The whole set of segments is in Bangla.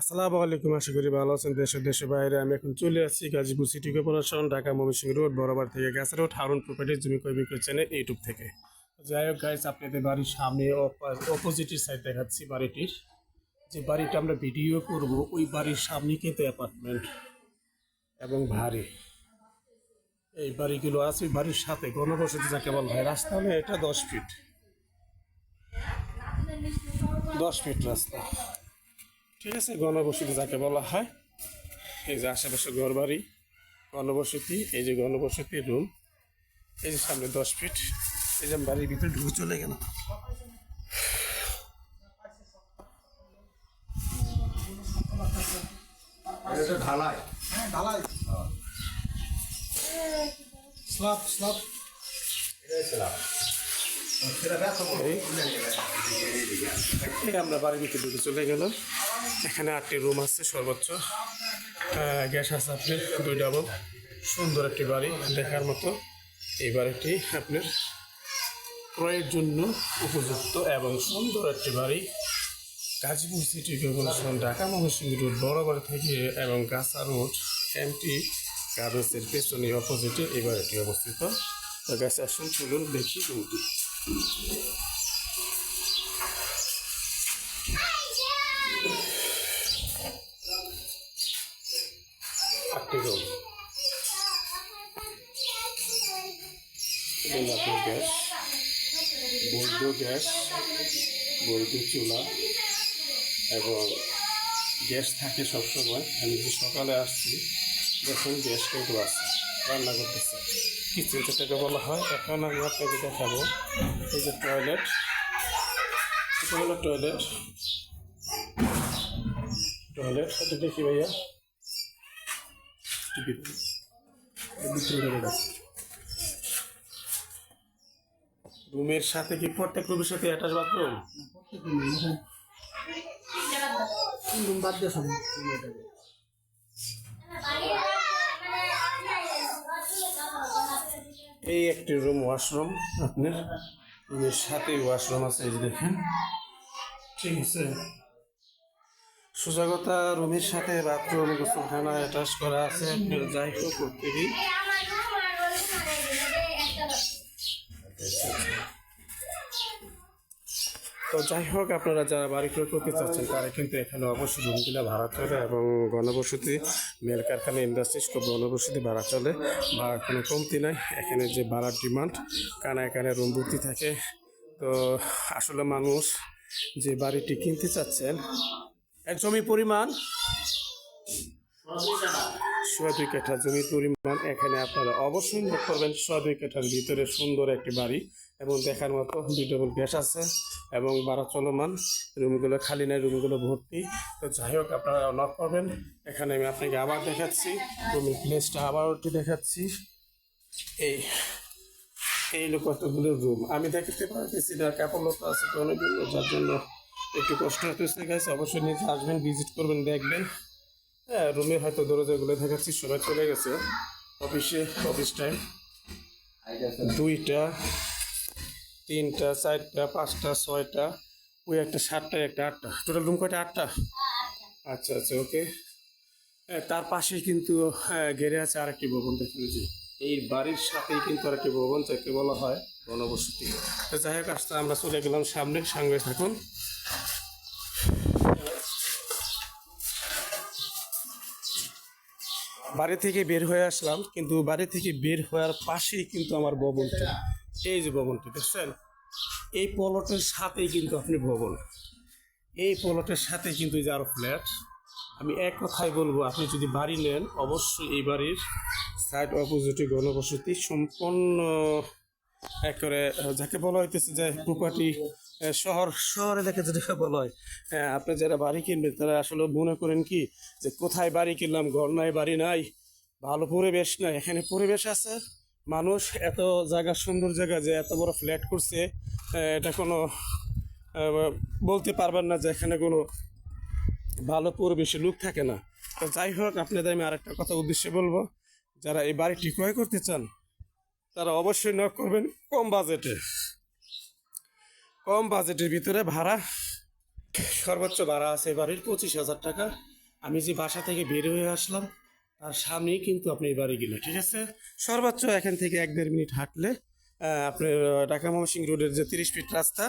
আসসালামু আলাইকুম, আশা করি ভালো আছেন। দেশ ও দেশের বাইরে আমি এখন চলে আসছি Gazipur city corporation, Dhaka Mymensingh road, বরাবর থেকে গাছের রোড, হারুন প্রপার্টির জমি ক্রয় বিক্রয় চ্যানেল ইউটিউব থেকে। যাই হোক গাইজ আপনাদের বাড়ির সামনে অপোজিটের সাইড দেখাচ্ছি বাড়িটির। যে বাড়িটা আমরা ভিডিও করব, ওই বাড়ির সামনে কিন্তু অ্যাপার্টমেন্ট এবং ভারী এই বাড়িগুলো আছে, ওই বাড়ির সাথে গণবসতি যাকে বলা হয়, রাস্তা হলে এটা দশ ফিট দশ ফিট রাস্তা। ঠিক আছে গণবসতি যাকে বলা হয়। এই যে আশেপাশে ঘর বাড়ি গণবসতি এই যে গণবসতি রুম এই যে সামনে দশ ফিট এই যে আমি বাড়ির ভিতরে ঢুকে চলে গেল। এটা ঢালাই। ঢালাই। স্ল্যাব স্ল্যাব সেটা ব্যস্ত এই আমরা বাড়ির ভিতরে ঢুকে চলে গেলাম। এখানে আটটি রুম আছে, সর্বোচ্চ। গ্যাস আছে আপনার, দুই ডাবল সুন্দর একটি বাড়ি, দেখার মতো। এই বাড়িটি আপনার ক্রয়ের জন্য উপযুক্ত এবং সুন্দর একটি বাড়ি। Gazipur city corporation, Dhaka Mymensingh road Borobari থেকে এবং গাছা রোড, এমটি গার্মেন্টসের পেছনে অপোজিটে এই বাড়িটি অবস্থিত। গাছে আসুন, চলুন দেখি রুমটি। গ্যাস বৈধ গ্যাস বৈধ চুলা, এবং গ্যাস থাকে সবসময়। আমি যে সকালে আসছি, দেখুন গ্যাস কিন্তু আছে রান্না করতেছে। কিচেন যেটাকে বলা হয় এখন আমি আপনাকে দেখাবো। এই যে টয়লেট এটা হলো টয়লেট টয়লেট এটা দেখি ভাইয়া। রুমের সাথে কি প্রত্যেক রুমের সাথে অ্যাটাচ বাথরুম রুম বাদ দিয়ে এই একটি রুম ওয়াশরুম আপনার রুমের সাথে ওয়াশরুম আছে, এই দেখেন। ঠিক আছে। সুজাগতা রুমের সাথে বাথরুম গোসলখানা অ্যাটাচ করা আছে, আপনার যাই হোক, প্রত্যেকেই। তো যাই হোক, আপনারা যারা বাড়ি ক্রয় করতে চাচ্ছেন, তারা কিন্তু এখানে অবশ্যই রুমগুলো ভাড়া চলে এবং গণবসতি, মেল কারখানা ইন্ডাস্ট্রিজ খুব গণবসতি ভাড়া চলে। ভাড়া কোনো কমতি নাই। এখানে যে ভাড়ার ডিমান্ড কানায় কানায় রুম ভর্তি থাকে। তো আসলে মানুষ যে বাড়িটি কিনতে চাচ্ছেন এক জমি পরিমাণ সোয়া দুই কাঠা জমির পরিমাণ এখানে আপনারা অবশ্যই নোট করবেন। সোয়া দুই কাঠার ভিতরে সুন্দর একটি বাড়ি এবং দেখার মতো দুই ডবল গ্যাস আছে এবং বাড়া চলমান। রুমগুলো খালি নাই, রুমগুলো ভর্তি। তো যাই হোক, আপনারা নক করবেন। এখানে আমি আপনাকে আবার দেখাচ্ছি। রুমের প্লেসটা আবার একটু দেখাচ্ছি। এই এই কতগুলো রুম আমি দেখতে পারতেছি না কাপড়লতা আছে তো অনেকগুলো, যার জন্য একটু কষ্ট হতেছে গেছে অবশ্যই নিজে আসবেন ভিজিট করবেন, দেখবেন। হ্যাঁ রুমে হয়তো দরজাগুলো দেখাচ্ছি সবাই চলে গেছে। অফিসে, অফিস টাইম দুইটা, তিনটা, চারটা, পাঁচটা, ছয়টা, ওই একটা সাতটা একটা আটটা। টোটাল রুম কয়টা? আটটা? আচ্ছা আচ্ছা ওকে তার পাশে কিন্তু ঘেরে আছে আরেকটি ভবন দেখুন যে এই বাড়ির সাথেই কিন্তু আরেকটি ভবন, যাকে বলা হয় গণবসতি যাই হোক, আসতে আমরা চলে গেলাম সামনে সঙ্গে থাকুন। বাড়ি থেকে বের হয়ে আসলাম, কিন্তু বাড়ি থেকে বের হওয়ার পাশেই কিন্তু আমার ভবনটা। এই যে ভবনটি, দেখছেন? এই পলটের সাথেই কিন্তু আপনি ভবন। এই পলটের সাথে কিন্তু যার ফ্ল্যাট আমি এক কথাই বলব, আপনি যদি বাড়ি নেন, অবশ্যই এই বাড়ির সাইড অপোজিটে গণবসতি সম্পূর্ণ একবারে যাকে বলা হইতেছে যে প্রপার্টি শহর শহরে দেখে যেটা বলা হয় হ্যাঁ, আপনি যারা বাড়ি কিনবেন তারা আসলে মনে করেন কি যে কোথায় বাড়ি কিনলাম ঘর নাই বাড়ি নাই ভালো পরিবেশ নাই। এখানে পরিবেশ আছে মানুষ এত জায়গা সুন্দর জায়গা যে এত বড় ফ্ল্যাট করছে এটা কোনো বলতে পারবেন না যে এখানে কোনো ভালো পরিবেশে লোক থাকে না। তো যাই হোক আপনাদের আমি আরেকটা কথা উদ্দেশ্যে বলব যারা এই বাড়িটি ক্রয় করতে চান তারা অবশ্যই নক করবেন কম বাজেটে কম বাজেটের ভিতরে ভাড়া, সর্বোচ্চ ভাড়া আছে বাড়ির পঁচিশ হাজার টাকা। আমি যে বাসা থেকে বের হয়ে আসলাম, তার সামনেই কিন্তু আপনি এই বাড়িগুলো ঠিক আছে? সর্বোচ্চ এখান থেকে এক দেড় মিনিট হাঁটলে আপনার ঢাকা ময়মনসিংহ রোডের যে তিরিশ ফিট রাস্তা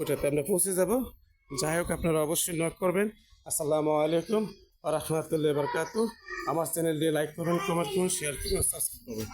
ওটাতে আমরা পৌঁছে যাব। যাই হোক, আপনারা অবশ্যই নোট করবেন। আসসালামু আলাইকুম রহমতুল্লাহ বরকাতু আমার চ্যানেল দিয়ে লাইক করবেন কমেন্ট করুন শেয়ার করুন সাবস্ক্রাইব করবেন